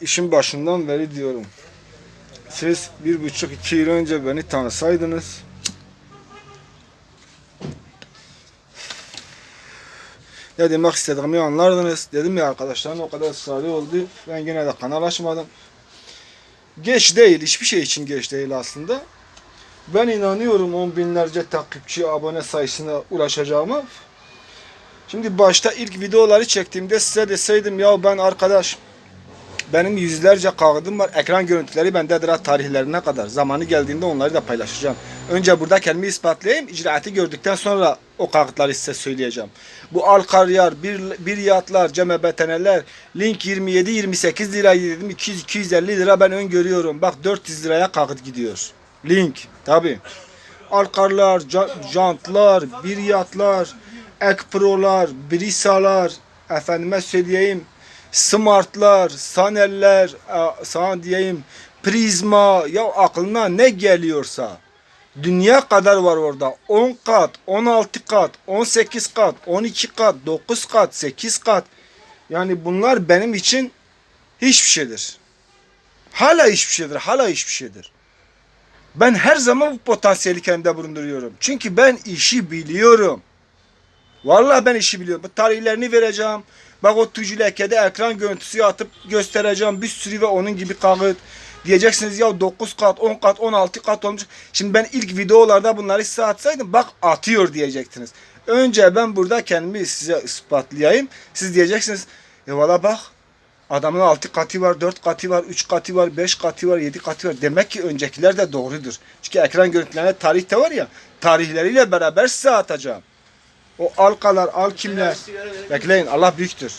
İşin başından beri diyorum. Siz bir buçuk iki yıl önce beni tanısaydınız ne demek istediğimi anlardınız. Dedim ya arkadaşlarım o kadar ısrarlı oldu. Ben yine de kanal açmadım. Geç değil. Hiçbir şey için geç değil aslında. Ben inanıyorum on binlerce takipçi, abone sayısına ulaşacağıma. Şimdi başta ilk videoları çektiğimde size deseydim ya ben arkadaş benim yüzlerce kağıdım var. Ekran görüntüleri bendedir ha tarihlerine kadar. Zamanı geldiğinde onları da paylaşacağım. Önce burada kendimi ispatlayayım. İcraatı gördükten sonra o kağıtları size söyleyeceğim. Bu Alkaryar, bir, bir yatlar, CMBTN'ler, link 27-28 lira dedim. 200-250 lira ben öngörüyorum. Bak 400 liraya kağıt gidiyor. Link tabi. Alkarlar, jantlar, bir yatlar, Ekpro'lar, Brisalar, efendime söyleyeyim, Smart'lar, Sanel'ler, sana diyeyim, Prizma, ya aklına ne geliyorsa. Dünya kadar var orada. 10 kat, 16 kat, 18 kat, 12 kat, 9 kat, 8 kat. Yani bunlar benim için hiçbir şeydir. Hala hiçbir şeydir, hala hiçbir şeydir. Ben her zaman bu potansiyeli kendimde bulunduruyorum. Çünkü ben işi biliyorum. Vallahi ben işi biliyorum. Bu tarihlerini vereceğim. Bak o tücü lekede ekran görüntüsü atıp göstereceğim. Bir sürü ve onun gibi kağıt. Diyeceksiniz ya 9 kat, 10 kat, 16 kat olmuş. Şimdi ben ilk videolarda bunları size atsaydım bak atıyor diyecektiniz. Önce ben burada kendimi size ispatlayayım. Siz diyeceksiniz e valla bak adamın 6 katı var, 4 katı var, 3 katı var, 5 katı var, 7 katı var. Demek ki öncekiler de doğrudur. Çünkü ekran görüntülerinde tarih de var ya tarihleriyle beraber size atacağım. O alkalar, alkimler. Bekleyin Allah büyüktür.